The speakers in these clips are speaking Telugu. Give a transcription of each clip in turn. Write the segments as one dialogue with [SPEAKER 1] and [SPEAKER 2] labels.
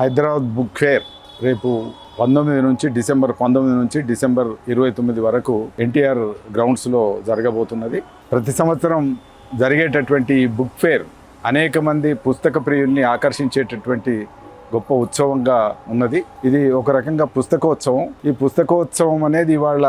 [SPEAKER 1] హైదరాబాద్ బుక్ ఫేర్ రేపు పంతొమ్మిది నుంచి డిసెంబర్ పంతొమ్మిది నుంచి డిసెంబర్ ఇరవై తొమ్మిది వరకు ఎన్టీఆర్ గ్రౌండ్స్లో జరగబోతున్నది. ప్రతి సంవత్సరం జరిగేటటువంటి ఈ బుక్ ఫేర్ అనేక మంది పుస్తక ప్రియుల్ని ఆకర్షించేటటువంటి గొప్ప ఉత్సవంగా ఉన్నది. ఇది ఒక రకంగా పుస్తకోత్సవం. ఈ పుస్తకోత్సవం అనేది ఇవాళ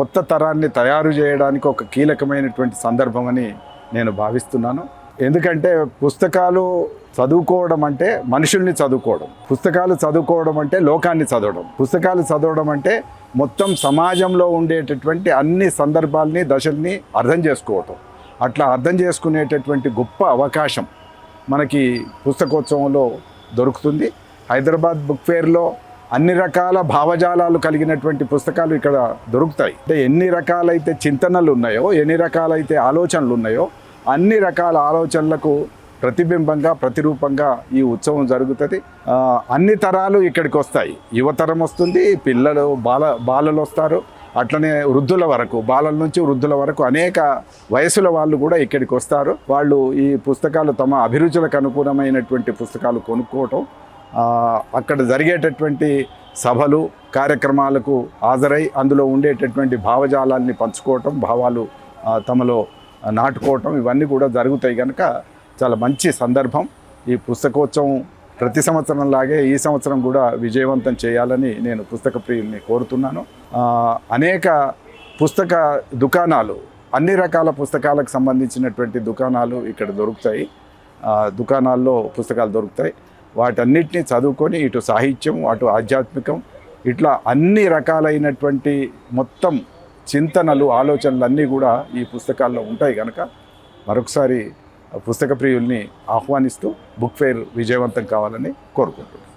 [SPEAKER 1] కొత్త తరాన్ని తయారు చేయడానికి ఒక కీలకమైనటువంటి సందర్భం అని నేను భావిస్తున్నాను. ఎందుకంటే పుస్తకాలు చదువుకోవడం అంటే మనుషుల్ని చదువుకోవడం. పుస్తకాలు చదువుకోవడం అంటే లోకాన్ని చదవడం. పుస్తకాలు చదవడం అంటే మొత్తం సమాజంలో ఉండేటటువంటి అన్ని సందర్భాల్ని దశల్ని అర్థం చేసుకోవటం. అట్లా అర్థం చేసుకునేటటువంటి గొప్ప అవకాశం మనకి పుస్తకోత్సవంలో దొరుకుతుంది. హైదరాబాద్ బుక్ ఫేర్లో అన్ని రకాల భావజాలాలు కలిగినటువంటి పుస్తకాలు ఇక్కడ దొరుకుతాయి. అంటే ఎన్ని రకాలైతే చింతనలు ఉన్నాయో ఎన్ని రకాలైతే ఆలోచనలు ఉన్నాయో అన్ని రకాల ఆలోచనలకు ప్రతిబింబంగా ప్రతిరూపంగా ఈ ఉత్సవం జరుగుతుంది. అన్ని తరాలు ఇక్కడికి వస్తాయి. యువతరం వస్తుంది పిల్లలు బాల బాలలు వస్తారు. అట్లనే వృద్ధుల వరకు బాలల నుంచి వృద్ధుల వరకు అనేక వయసుల వాళ్ళు కూడా ఇక్కడికి వస్తారు. వాళ్ళు ఈ పుస్తకాలు తమ అభిరుచులకు అనుగుణమైనటువంటి పుస్తకాలు కొనుక్కోవటం అక్కడ జరిగేటటువంటి సభలు కార్యక్రమాలకు హాజరై అందులో ఉండేటటువంటి భావజాలాన్ని పంచుకోవటం భావాలు తమలో నాటుకోవటం ఇవన్నీ కూడా జరుగుతాయి కనుక చాలా మంచి సందర్భం. ఈ పుస్తకోత్సవం ప్రతి సంవత్సరం లాగే ఈ సంవత్సరం కూడా విజయవంతం చేయాలని నేను పుస్తక ప్రియుల్ని కోరుతున్నాను. అనేక పుస్తక దుకాణాలు అన్ని రకాల పుస్తకాలకు సంబంధించినటువంటి దుకాణాలు ఇక్కడ దొరుకుతాయి. దుకాణాల్లో పుస్తకాలు దొరుకుతాయి. వాటన్నిటిని చదువుకొని ఇటు సాహిత్యం అటు ఆధ్యాత్మికం ఇట్లా అన్ని రకాలైనటువంటి మొత్తం చింతనలు ఆలోచనలు అన్నీ కూడా ఈ పుస్తకాల్లో ఉంటాయి కనుక మరొకసారి పుస్తక ప్రియుల్ని ఆహ్వానిస్తూ బుక్ ఫెయిర్ విజయవంతం కావాలని కోరుకుంటున్నాను.